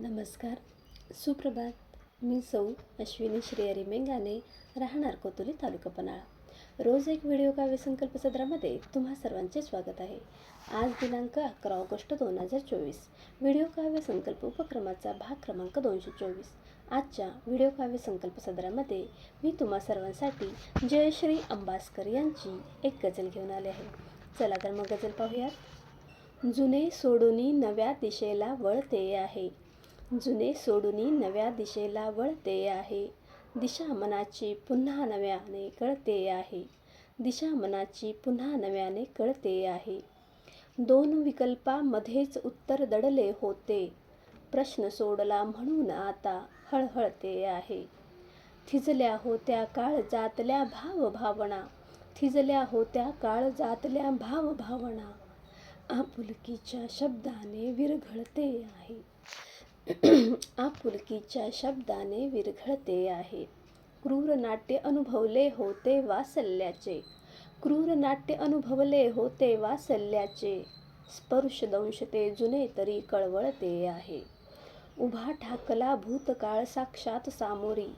नमस्कार. सुप्रभात. मी सौ अश्विनी श्रेयरी मेंगाने राहणार कोतुली तालुका पन्हाळा. रोज एक व्हिडिओ काव्य संकल्प सदरामध्ये तुम्हा सर्वांचे स्वागत आहे. आज दिनांक अकरा ऑगस्ट दोन हजार चोवीस. व्हिडिओ काव्य संकल्प उपक्रमाचा भाग क्रमांक दोनशे चोवीस. आजच्या व्हिडिओ काव्य संकल्प सदरामध्ये मी तुम्हा सर्वांसाठी जयश्री अंबासकर यांची एक गजल घेऊन आले आहे. चला तर मग गझल पाहूयात. जुने सोडूनी नव्या दिशेला वळते आहे. जुने सोडूनी नव्या दिशेला वळते आहे. दिशा मनाची पुन्हा नव्याने कळते आहे. दिशा मनाची पुन्हा नव्याने कळते आहे. दोन विकल्पामध्येच उत्तर दडले होते. प्रश्न सोडला म्हणून आता हळहळते आहे. थिजल्या होत्या काळ जातल्या भावभावना. थिजल्या होत्या काळ जातल्या भावभावना. आपुलकीच्या शब्दाने विरघळते आहे. आपुलकीच्या शब्दाने विरघळते आहे. क्रूर नाट्य अनुभवले होते वासल्याचे. क्रूर नाट्य अनुभवले होते वासल्याचे. स्पर्श दंश ते जुने तरी कळवळते आहे. उभा ठाकला भूतकाळ साक्षात सामोरी.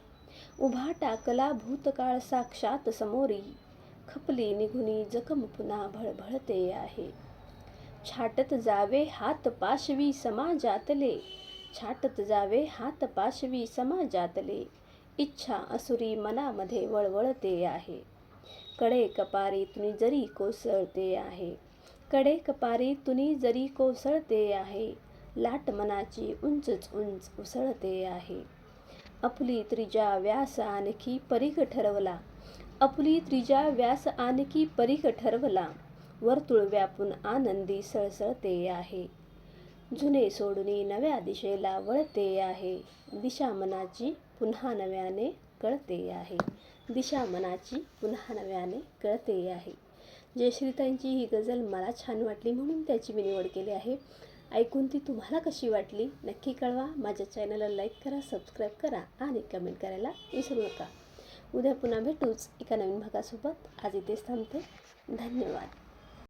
उभा टाकला भूतकाळ साक्षात समोरी. खपली निघुनी जखम पुन्हा भळभळते आहे. छाटत जावे हात पाशवी समाजातले. छाटत जावे हात पाशवी समाजातले. इच्छा असुरी मनामध्ये वळवळते आहे. कडे कपारी तुनी जरी कोसळते आहे. कडे कपारी तुनी जरी कोसळते आहे. लाट मनाची उंचच उंच उसळते आहे. आपली त्रिजा व्यास आणखी परीख ठरवला. आपली त्रिजा व्यास आणखी परीख ठरवला. वर्तुळ व्यापून आनंदी सळसळते आहे. जुने सोडून नव्या दिशेला वळते आहे. दिशा मनाची पुन्हा नव्याने कळते आहे. दिशा मनाची पुन्हा नव्याने कळते आहे. जयश्रीताईंची ही गझल मला छान वाटली म्हणून त्याची मी निवड केली आहे. ऐकून ती तुम्हाला कशी वाटली? नक्की कळवा. माझ्या चॅनलला लाईक करा सबस्क्राईब करा आणि कमेंट करायला विसरू नका. उद्या पुन्हा भेटूच एका नवीन भागासोबत. आज इथेच थांबते. धन्यवाद.